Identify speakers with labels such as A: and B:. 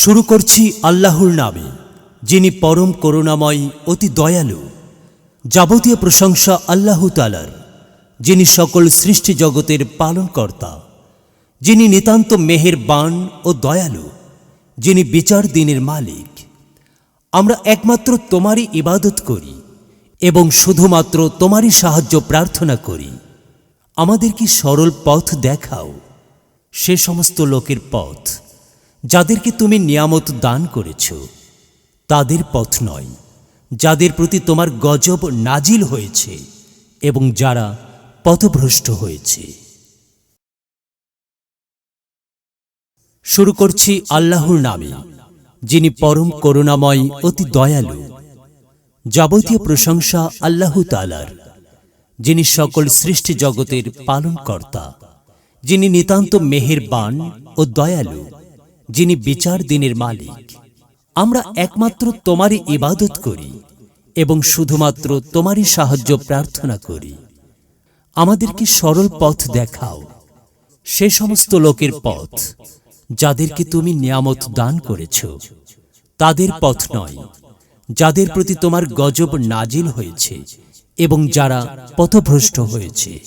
A: শুরু করছি আল্লাহর নামে, যিনি পরম করুণাময়, অতি দয়ালু। যাবতীয় প্রশংসা আল্লাহ তালার যিনি সকল সৃষ্টি জগতের পালনকর্তা। যিনি নিতান্ত মেহের বান ও দয়ালু, যিনি বিচার দিনের মালিক। আমরা একমাত্র তোমারই ইবাদত করি এবং শুধুমাত্র তোমারই সাহায্য প্রার্থনা করি। আমাদের কি সরল পথ দেখাও? সে সমস্ত লোকের পথ যাদেরকে তুমি নিয়ামত দান করেছ, তাদের পথ নয়, যাদের প্রতি তোমার গজব নাজিল হয়েছে এবং যারা পথভ্রষ্ট হয়েছে। শুরু করছি আল্লাহর নামে, যিনি পরম করুণাময়, অতি দয়ালু, যাবতীয় প্রশংসা আল্লাহ তালার যিনি সকল সৃষ্টি জগতের পালনকর্তা, যিনি নিতান্ত মেহেরবান ও দয়ালু। যিনি বিচার দিনের মালিক। আমরা একমাত্র তোমারই ইবাদত করি এবং শুধুমাত্র তোমারই সাহায্য প্রার্থনা করি। আমাদেরকে সরল পথ দেখাও। সে সমস্ত লোকের পথ, যাদেরকে তুমি নিয়ামত দান করেছ, তাদের পথ নয়, যাদের প্রতি তোমার গজব নাজিল হয়েছে এবং যারা পথভ্রষ্ট হয়েছে।